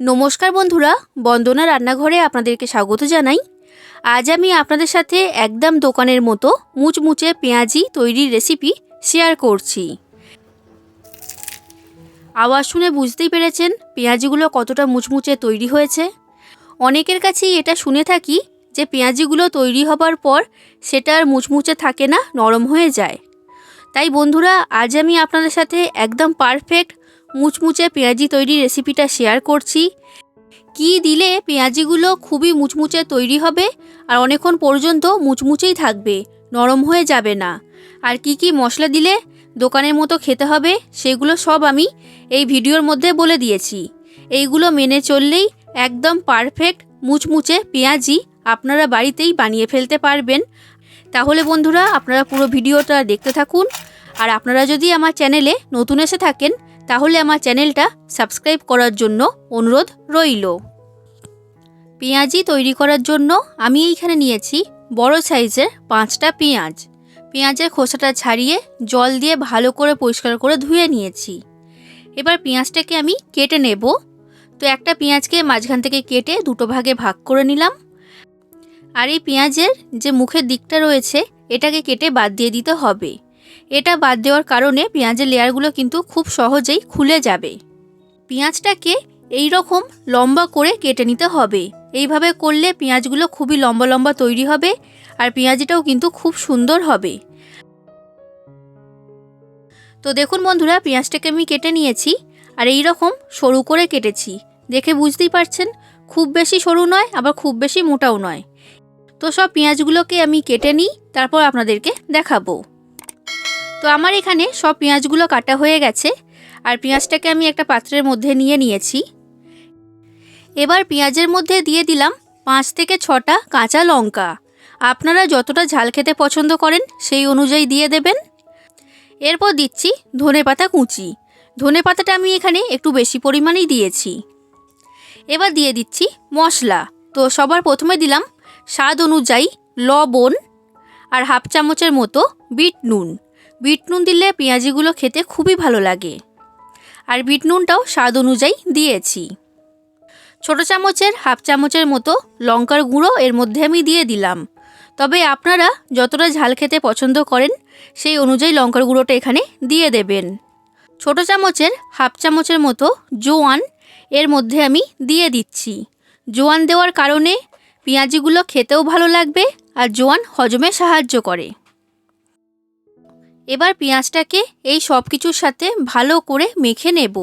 নমস্কার বন্ধুরা, বন্দনা রান্নাঘরে আপনাদেরকে স্বাগত জানাই। আজ আমি আপনাদের সাথে একদম দোকানের মতো মুচমুচে পেঁয়াজি তৈরির রেসিপি শেয়ার করছি। আওয়াজ শুনে বুঝতেই পেরেছেন পেঁয়াজিগুলো কতটা মুচমুচে তৈরি হয়েছে। অনেকের কাছেই এটা শুনে থাকি যে পেঁয়াজিগুলো তৈরি হবার পর সেটা আর মুচমুচে থাকে না, নরম হয়ে যায়। তাই বন্ধুরা, আজ আমি আপনাদের সাথে একদম পারফেক্ট মুচমুচে পেঁয়াজি তৈরির রেসিপিটা শেয়ার করছি। কি দিলে পেঁয়াজিগুলো খুবই মুচমুচে তৈরি হবে? আর অনেকক্ষণ পর্যন্ত মুচমুচেই থাকবে, নরম হয়ে যাবে না। আর কি কি মশলা দিলে দোকানের মতো খেতে হবে, সেগুলো সব আমি এই ভিডিওর মধ্যে বলে দিয়েছি। এইগুলো মেনে চললেই একদম পারফেক্ট মুচমুচে পেঁয়াজি আপনারা বাড়িতেই বানিয়ে ফেলতে পারবেন। তাহলে বন্ধুরা, আপনারা পুরো ভিডিওটা দেখতে থাকুন। আর আপনারা যদি আমার চ্যানেলে নতুন এসে থাকেন তাহলে আমার চ্যানেলটা সাবস্ক্রাইব করার জন্য অনুরোধ রইল। পেঁয়াজি তৈরি করার জন্য আমি এইখানে নিয়েছি বড় সাইজের পাঁচটা পেঁয়াজ। পেঁয়াজের খোসাটা ছাড়িয়ে জল দিয়ে ভালো করে পরিষ্কার করে ধুয়ে নিয়েছি। এবার পেঁয়াজটাকে আমি কেটে নেব। তো একটা পেঁয়াজকে মাঝখান থেকে কেটে দুটো ভাগে ভাগ করে নিলাম। আর এই পেঁয়াজের যে মুখের দিকটা রয়েছে, এটাকে কেটে বাদ দিয়ে দিতে হবে। এটা বাদ দেওয়ার কারণে পেঁয়াজের লেয়ারগুলো কিন্তু খুব সহজেই খুলে যাবে। পেঁয়াজটাকে এই রকম লম্বা করে কেটে নিতে হবে। এইভাবে করলে পেঁয়াজগুলো খুবই লম্বা লম্বা তৈরি হবে আর পেঁয়াজিটাও কিন্তু খুব সুন্দর হবে। তো দেখুন বন্ধুরা, পেঁয়াজটাকে আমি কেটে নিয়েছি আর এই রকম সরু করে কেটেছি। দেখে বুঝতেই পারছেন, খুব বেশি সরু নয়, আবার খুব বেশি মোটাও নয়। তো সব পেঁয়াজগুলোকে আমি কেটে নিই, তারপর আপনাদেরকে দেখাবো। তো আমার এখানে সব পেঁয়াজগুলো কাটা হয়ে গেছে আর পেঁয়াজটাকে আমি একটা পাত্রের মধ্যে নিয়ে নিয়েছি। এবার পেঁয়াজের মধ্যে দিয়ে দিলাম পাঁচ থেকে ছটা কাঁচা লঙ্কা। আপনারা যতটা ঝাল খেতে পছন্দ করেন সেই অনুযায়ী দিয়ে দেবেন। এরপর দিচ্ছি ধনে পাতা কুচি। ধনে পাতাটা আমি এখানে একটু বেশি পরিমাণেই দিয়েছি। এবার দিয়ে দিচ্ছি মশলা। তো সবার প্রথমে দিলাম স্বাদ অনুযায়ী লবণ আর হাফ চামচের মতো বিট নুন। বিট নুন দিলে পেঁয়াজিগুলো খেতে খুবই ভালো লাগে। আর বিট নুনটাও স্বাদ অনুযায়ী দিয়েছি। ছোটো চামচের, হাফ চামচের মতো লঙ্কার গুঁড়ো এর মধ্যে আমি দিয়ে দিলাম। তবে আপনারা যতটা ঝাল খেতে পছন্দ করেন, সেই অনুযায়ী লঙ্কার গুঁড়োটা এখানে দিয়ে দেবেন। ছোটো চামচের, হাফ চামচের মতো জোয়ান এর মধ্যে আমি দিয়ে দিচ্ছি। জোয়ান দেওয়ার কারণে পেঁয়াজিগুলো খেতেও ভালো লাগবে আর জোয়ান হজমে সাহায্য করে। এবার পেঁয়াজটাকে এই সব কিছুর সাথে ভালো করে মেখে নেব।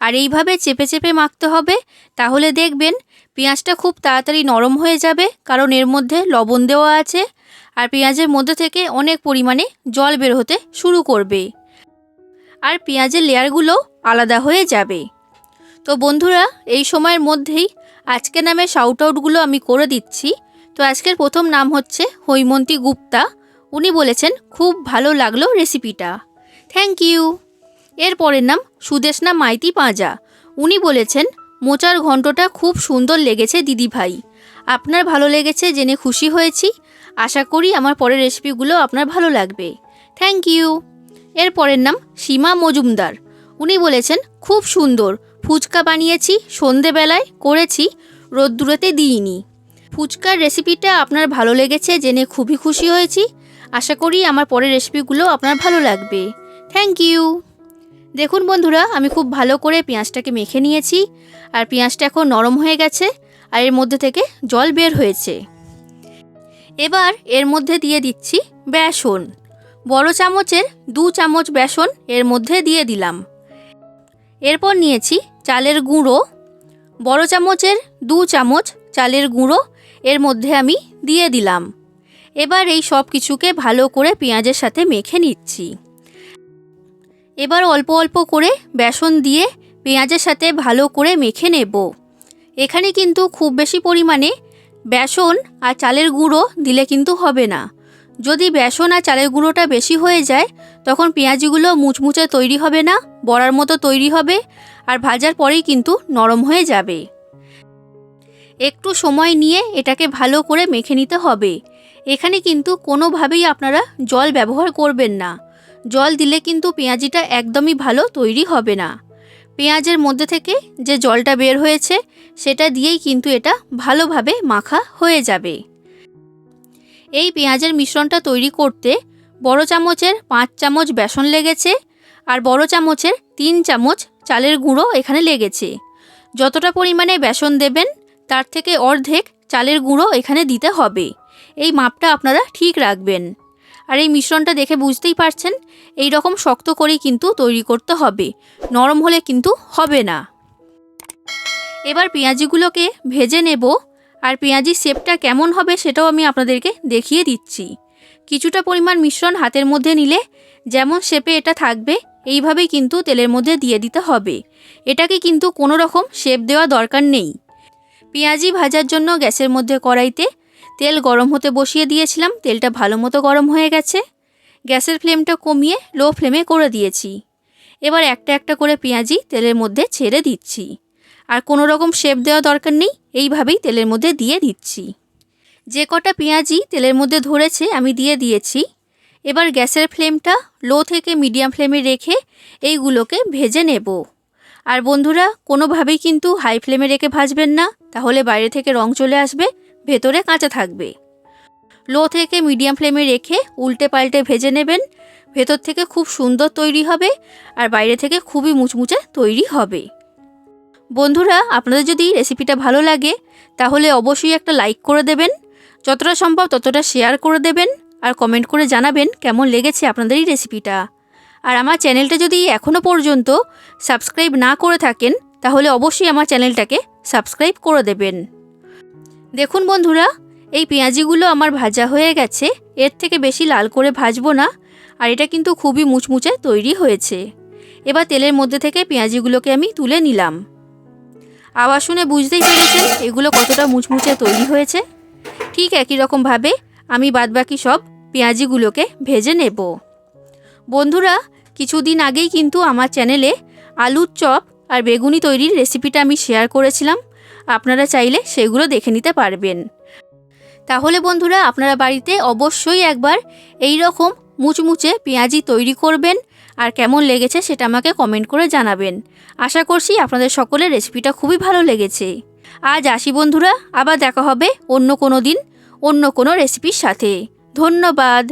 আর এইভাবে চেপে চেপে মাখতে হবে, তাহলে দেখবেন পেঁয়াজটা খুব তাড়াতাড়ি নরম হয়ে যাবে, কারণ এর মধ্যে লবণ দেওয়া আছে, আর পেঁয়াজের মধ্যে থেকে অনেক পরিমাণে জল বের হতে শুরু করবে। আর পেঁয়াজের লেয়ারগুলো আলাদা হয়ে যাবে। তো বন্ধুরা, এই সময়ের মধ্যেই আজকে নামে শাউট আউটগুলো আমি করে দিচ্ছি। তো আজকের প্রথম নাম হচ্ছে হৈমন্তী গুপ্তা। উনি বলেছেন, খুব ভালো লাগল রেসিপিটা। থ্যাংক ইউ এর পরের নাম, সুদেশনা মাইতি পাঁজা। উনি বলেছেন, মোচার ঘন্টটা খুব সুন্দর লেগেছে দিদি ভাই। আপনার ভালো লেগেছে জেনে খুশি হয়েছি। আশা করি আমার পরের রেসিপিগুলো আপনার ভালো লাগবে। থ্যাংক ইউ এর পরের নাম, সীমা মজুমদার। উনি বলেছেন, খুব সুন্দর। ফুচকা বানিয়েছি, সন্ধেবেলায় করেছি, রোদ্দুরেতে দিইনি। ফুচকার রেসিপিটা আপনার ভালো লেগেছে জেনে খুবই খুশি হয়েছি। আশা করি আমার পরের রেসিপিগুলো আপনার ভালো লাগবে। থ্যাংক ইউ দেখুন বন্ধুরা, আমি খুব ভালো করে পেঁয়াজটাকে মেখে নিয়েছি, আর পেঁয়াজটা এখন নরম হয়ে গেছে, আর এর মধ্যে থেকে জল বের হয়েছে। এবার এর মধ্যে দিয়ে দিচ্ছি বেসন। বড় চামচের দু চামচ বেসন এর মধ্যে দিয়ে দিলাম। এরপর নিয়েছি চালের গুঁড়ো। বড় চামচের দু চামচ চালের গুঁড়ো এর মধ্যে আমি দিয়ে দিলাম। এবার এই সব কিছুকে ভালো করে পেঁয়াজের সাথে মেখে নিচ্ছি। এবার অল্প অল্প করে বেসন দিয়ে পেঁয়াজের সাথে ভালো করে মেখে নেব। এখানে কিন্তু খুব বেশি পরিমাণে বেসন আর চালের গুঁড়ো দিলে কিন্তু হবে না। যদি বেসন আর চালের গুঁড়োটা বেশি হয়ে যায়, তখন পেঁয়াজিগুলো মুচমুচে তৈরি হবে না, বড়ার মতো তৈরি হবে আর ভাজার পরেই কিন্তু নরম হয়ে যাবে। একটু সময় নিয়ে এটাকে ভালো করে মেখে নিতে হবে। এখানে কিন্তু কোনোভাবেই আপনারা জল ব্যবহার করবেন না। জল দিলে কিন্তু পেঁয়াজিটা একদমই ভালো তৈরি হবে না। পেঁয়াজের মধ্যে থেকে যে জলটা বের হয়েছে, সেটা দিয়েই কিন্তু এটা ভালোভাবে মাখা হয়ে যাবে। এই পেঁয়াজের মিশ্রণটা তৈরি করতে বড় চামচের পাঁচ চামচ বেসন লেগেছে আর বড় চামচের তিন চামচ চালের গুঁড়ো এখানে লেগেছে। যতটা পরিমাণে বেসন দেবেন, তার থেকে অর্ধেক চালের গুঁড়ো এখানে দিতে হবে। এই মাপটা আপনারা ঠিক রাখবেন। আর এই মিশ্রণটা দেখে বুঝতেই পারছেন, এই রকম শক্ত করেই কিন্তু তৈরি করতে হবে। নরম হলে কিন্তু হবে না। এবার পেঁয়াজিগুলোকে ভেজে নেব, আর পেঁয়াজির শেপটা কেমন হবে সেটাও আমি আপনাদেরকে দেখিয়ে দিচ্ছি। কিছুটা পরিমাণ মিশ্রণ হাতের মধ্যে নিলে যেমন শেপে এটা থাকবে, এইভাবেই কিন্তু তেলের মধ্যে দিয়ে দিতে হবে। এটাকে কিন্তু কোনো রকম শেপ দেওয়া দরকার নেই। পেঁয়াজি ভাজার জন্য গ্যাসের মধ্যে কড়াইতে তেল গরম হতে বসিয়ে দিয়েছিলাম, তেলটা ভালো মতো গরম হয়ে গেছে। গ্যাসের ফ্লেমটা কমিয়ে লো ফ্লেমে করে দিয়েছি। এবার একটা একটা করে পেঁয়াজি তেলের মধ্যে ছেড়ে দিচ্ছি। আর কোনো রকম শেপ দেওয়া দরকার নেই, এইভাবেই তেলের মধ্যে দিয়ে দিচ্ছি। যে কটা পেঁয়াজি তেলের মধ্যে ধরেছে, আমি দিয়ে দিয়েছি। এবার গ্যাসের ফ্লেমটা লো থেকে মিডিয়াম ফ্লেমে রেখে এইগুলোকে ভেজে নেব। আর বন্ধুরা, কোনোভাবেই কিন্তু হাই ফ্লেমে রেখে ভাজবেন না, তাহলে বাইরে থেকে রং চলে আসবে। ভেতরে কাঁচা থাকবে। লো থেকে মিডিয়াম ফ্লেমে রেখে উল্টে পাল্টে ভেজে নেবেন। ভেতর থেকে খুব সুন্দর তৈরি হবে আর বাইরে থেকে খুবই মুচমুচে তৈরি হবে। বন্ধুরা, আপনাদের যদি রেসিপিটা ভালো লাগে, তাহলে অবশ্যই একটা লাইক করে দেবেন। যতটা সম্ভব ততটা শেয়ার করে দেবেন আর কমেন্ট করে জানাবেন কেমন লেগেছে আপনাদের এই রেসিপিটা। আর আমার চ্যানেলটা যদি এখনও পর্যন্ত সাবস্ক্রাইব না করে থাকেন, তাহলে অবশ্যই আমার চ্যানেলটাকে সাবস্ক্রাইব করে দেবেন। দেখুন বন্ধুরা, এই পেঁয়াজিগুলো আমার ভাজা হয়ে গেছে। এর থেকে বেশি লাল করে ভাজবো না, আর এটা কিন্তু খুবই মুচমুচে তৈরি হয়েছে। এবার তেলের মধ্যে থেকে পেঁয়াজিগুলোকে আমি তুলে নিলাম। আওয়াজ শুনে বুঝতেই পেরেছেন এগুলো কতটা মুচমুচে তৈরি হয়েছে। ঠিক একই রকমভাবে আমি বাদবাকি সব পেঁয়াজিগুলোকে ভেজে নেব। বন্ধুরা, কিছুদিন আগেই কিন্তু আমার চ্যানেলে আলুর চপ আর বেগুনি তৈরির রেসিপিটা আমি শেয়ার করেছিলাম। আপনারা চাইলে সেগুলো দেখে নিতে পারবেন। তাহলে বন্ধুরা, আপনারা বাড়িতে অবশ্যই একবার এই রকম মুচমুচে পেঁয়াজি তৈরি করবেন আর কেমন লেগেছে সেটা আমাকে কমেন্ট করে জানাবেন। আশা করছি আপনাদের সকলের রেসিপিটা খুবই ভালো লেগেছে। আজ আসি বন্ধুরা, আবার দেখা হবে অন্য কোনো দিন, অন্য কোনো রেসিপির সাথে। ধন্যবাদ।